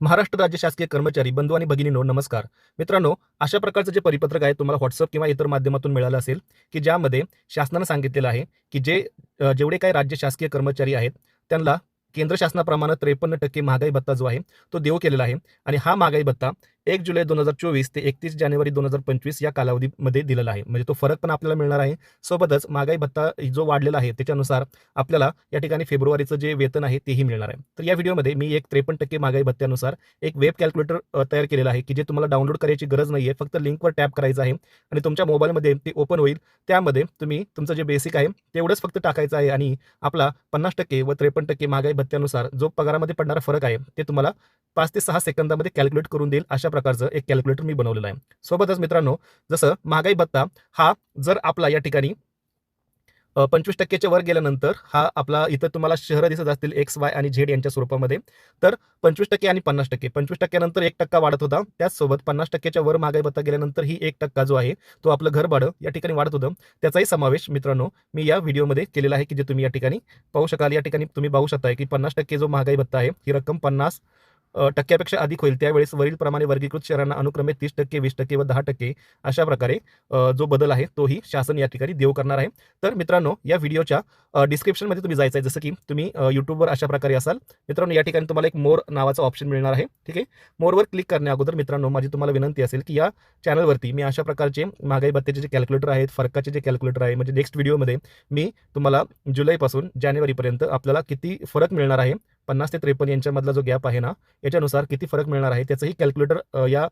महाराष्ट्र राज्य शासकीय कर्मचारी बंधू आणि भगिनीनो नमस्कार. मित्रांनो अशा प्रकारचं जे परिपत्रक आहे तुम्हाला व्हॉट्सअप किंवा इतर माध्यमातून मिळालं असेल की ज्यामध्ये शासनानं सांगितलेलं आहे की जे जेवढे काही राज्य शासकीय कर्मचारी आहेत त्यांना केंद्र शासनाप्रमाणे त्रेपन्न टक्के महागाई भत्ता जो आहे तो देऊ केलेला आहे. आणि हा महागाई भत्ता एक जुलै दोन हजार चोवीस ते एकतीस जानेवारी दोन हजार पंचवीस या कालावधीमध्ये दिलेला आहे. म्हणजे तो फरक पण आपल्याला मिळणार आहे. सोबतच महागाई भत्ता जो वाढलेला आहे त्याच्यानुसार आपल्याला या ठिकाणी फेब्रुवारीचं जे वेतन आहे तेही मिळणार आहे. तर या व्हिडिओमध्ये मी एक त्रेपन्न टक्के महागाई भत्त्यानुसार एक वेब कॅल्क्युलेटर तयार केलेलं आहे की जे तुम्हाला डाउनलोड करायची गरज नाही आहे फक्त लिंकवर टॅप करायचं आहे आणि तुमच्या मोबाईलमध्ये ते ओपन होईल. त्यामध्ये तुम्ही तुमचं जे बेसिक आहे तेवढंच फक्त टाकायचं आहे आणि आपला पन्नास टक्के व त्रेपन्न टक्के महागाई भत्त्यानुसार जो पगारामध्ये पडणारा फरक आहे ते तुम्हाला पाच ते सहा सेकंदामध्ये कॅल्क्युलेट करून देईल अशा प्रकारचं एक कॅल्क्युलेटर मी बनवलेलं आहे. सोबतच मित्रांनो जसं महागाई भत्ता हा जर आपला या ठिकाणी पंचवीस टक्क्याच्या वर गेल्यानंतर हा आपला इथं तुम्हाला शहरं दिसत असतील एक्स वाय आणि झेड यांच्या स्वरूपामध्ये तर पंचवीस टक्के आणि पन्नास टक्के. पंचवीस टक्क्यानंतर एक टक्का वाढत होता. त्याचसोबत पन्नास टक्क्याच्या वर महागाई भत्ता गेल्यानंतर ही एक टक्का जो आहे तो आपलं घर भाडं या ठिकाणी वाढत होतं. त्याचाही समावेश मित्रांनो मी या व्हिडिओमध्ये केलेला आहे की जे तुम्ही या ठिकाणी पाहू शकाल. या ठिकाणी तुम्ही पाहू शकता की पन्नास टक्के जो महागाई भत्ता आहे ही रक्कम पन्नास टक्क्यापेक्षा अधिक होईल. त्यावेळेस वरील प्रमाणे वर्गीकृत शहरांना अनुक्रमे तीस टक्के वीस टक्के व दहा टक्के अशा प्रकारे जो बदल आहे तोही शासन या ठिकाणी देऊ करणार आहे. तर मित्रांनो या व्हिडिओच्या डिस्क्रिप्शनमध्ये तुम्ही जायचं आहे. जसं की तुम्ही यूट्यूबवर अशा प्रकारे असाल मित्रांनो या ठिकाणी तुम्हाला एक मोर नावाचा ऑप्शन मिळणार आहे. ठीक आहे? मोरवर क्लिक करण्या अगोदर मित्रांनो माझी तुम्हाला विनंती असेल की या चॅनलवरती मी अशा प्रकारचे महागाई भत्त्याचे जे कॅल्क्युलेटर आहेत फरकाचे जे कॅल्क्युलेटर आहे म्हणजे नेक्स्ट व्हिडिओमध्ये मी तुम्हाला जुलैपासून जानेवारीपर्यंत आपल्याला किती फरक मिळणार आहे पन्नास ते त्रेपन्न यांच्यामधला जो गॅप आहे ना याच्यानुसार किती फरक मिळणार आहे त्याचंही कॅल्क्युलेटर या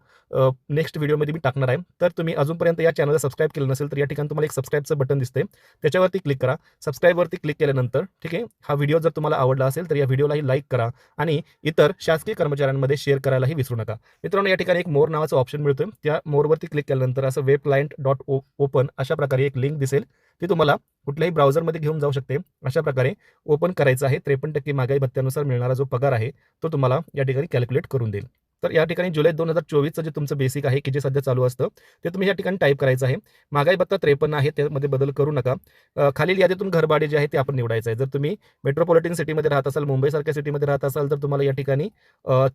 नेक्स्ट व्हिडिओमध्ये मी टाकणार आहे. तर तुम्ही अजूनपर्यंत या चॅनलला सबस्क्राईब केलं नसेल तर या ठिकाणी तुम्हाला एक सबस्क्राईबचं बटन दिसते त्याच्यावरती क्लिक करा. सबस्क्राईबवरती क्लिक केल्यानंतर ठीक आहे हा व्हिडिओ जर तुम्हाला आवडला असेल तर या व्हिडिओलाही लाईक करा आणि इतर शासकीय कर्मचाऱ्यांमध्ये शेअर करायलाही विसरू नका. मित्रांनो या ठिकाणी एक मोर नावाचं ऑप्शन मिळतोय. त्या मोरवरती क्लिक केल्यानंतर असं web client dot O open अशा प्रकारे एक लिंक दिसेल. ती तुम्हाला कुठल्याही ब्राउझरमध्ये घेऊन जाऊ शकते. अशा प्रकारे ओपन करायचं आहे. त्रेपन्न टक्के महागाई भत्त्यानुसार मिळणारा जो पगार आहे तो तुम्हाला या ठिकाणी कॅल्क्युलेट करून देईल. तर या ठिकाणी जुलै दोन हजार चोवीसचं जे तुमचं बेसिक आहे की जे सध्या चालू असतं ते तुम्ही या ठिकाणी टाईप करायचं आहे. महागाई भत्ता त्रेपन्न आहे त्यामध्ये बदल करू नका. खालील यादीतून घरभाडे जे आहे ते आपण निवडायचं आहे. जर तुम्ही मेट्रोपॉलिटन सिटीमध्ये राहत असाल मुंबईसारख्या सिटीमध्ये राहत असाल तर तुम्हाला या ठिकाणी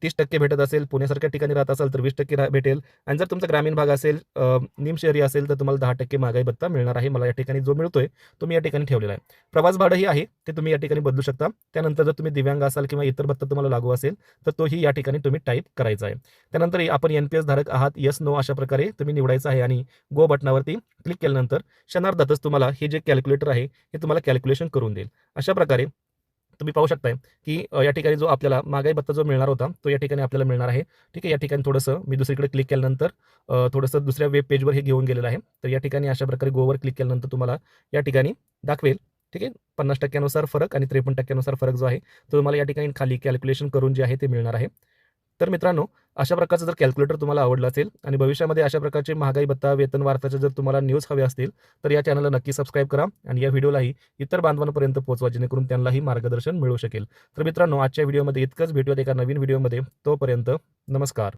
तीस टक्के भेटत असेल. पुण्यासारख्या ठिकाणी राहत असाल तर वीस टक्के भेटेल. आणि जर तुमचा ग्रामीण भाग असेल निम शहरी असेल तर तुम्हाला दहा टक्के महागाई भत्ता मिळणार आहे. मला या ठिकाणी जो मिळतोय तो मी या ठिकाणी ठेवलेला आहे. प्रवास भाडंही आहे. ते तुम्ही या ठिकाणी बदलू शकता. त्यानंतर जर तुम्ही दिव्यांग असाल किंवा इतर भत्ता तुम्हाला लागू असेल तर तोही या ठिकाणी तुम्ही टाईप करायचा आहे. त्यानंतर आपण एन पी एस धारक आहात. यस नो अशा प्रकारे तुम्ही निवडायचं आहे आणि गो बटनावरती क्लिक केल्यानंतर क्षणार्धातच तुम्हाला हे जे कॅल्क्युलेटर आहे हे तुम्हाला कॅल्क्युलेशन करून देईल. अशा प्रकारे तुम्ही पाहू शकताय की या ठिकाणी जो आपल्याला महागाई भत्ता जो मिळणार होता तो या ठिकाणी आपल्याला मिळणार आहे. ठीक आहे या ठिकाणी थोडंसं मी दुसरीकडे क्लिक केल्यानंतर थोडंसं दुसऱ्या वेब पेजवर हे घेऊन गेलेलं आहे. तर या ठिकाणी अशा प्रकारे गोवर क्लिक केल्यानंतर तुम्हाला या ठिकाणी दाखवेल ठीक आहे? पन्नास टक्क्यानुसार फरक आणि त्रेपन्न टक्क्यानुसार फरक जो आहे तो तुम्हाला या ठिकाणी खाली कॅल्क्युलेशन करून जे आहे ते मिळणार आहे. तर मित्रांनो अशा प्रकारचं जर कॅल्क्युलेटर तुम्हाला आवडलं असेल आणि भविष्यामध्ये अशा प्रकारचे महागाई भत्ता वेतन वार्ताचे जर तुम्हाला न्यूज हवे असतील तर या चॅनलला नक्की सबस्क्राईब करा आणि या व्हिडिओलाही इतर बांधवांपर्यंत पोहोचवा जेणेकरून त्यांनाही मार्गदर्शन मिळू शकेल. तर मित्रांनो आजच्या व्हिडिओमध्ये इतकंच. भेटूयात एका नवीन व्हिडिओमध्ये तोपर्यंत नमस्कार.